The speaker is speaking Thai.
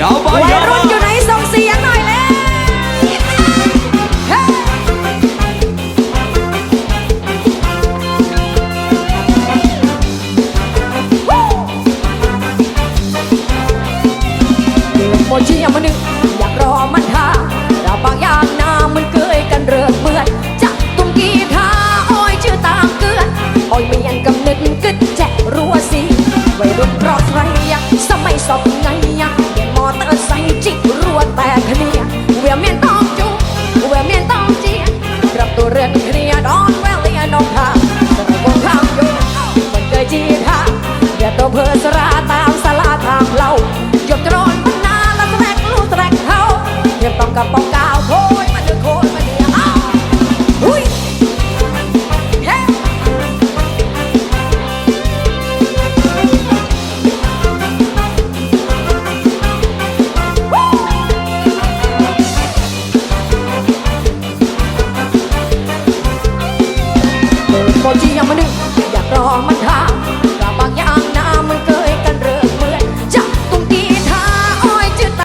ยาวไปวัยยาวรุ่นอไปยู่ไหนส่งเสียงหน่อยเลยเฮ้ยเดือดโมชียมันนึงอยากรอมันท่าเราบางอย่างหน้ามันเกยกันเรือเหมือนจักตุ้มกีทาโอ้ยชื่อตามเกลือนโอ้ยเมียนกำนึกกึดแจะรัวสิวัยรุ่นรอใครยังสมัยสอบไงยัง เปลี่ยจิกรัวแต่คเนียเวียเมียนต้องจุเวียเมียนต้องเจียรับตัวเรือนเคลียดอนแวลเลียนองทางสระวงข้ามยู่มันเคยจีทาอย่าตัวเพอสราตามสลาทางเราหยดโตรนพันนาละแตรกลูกแตรกเขาเทียบต้องกับปอง มาหนึ่งอยากรอมา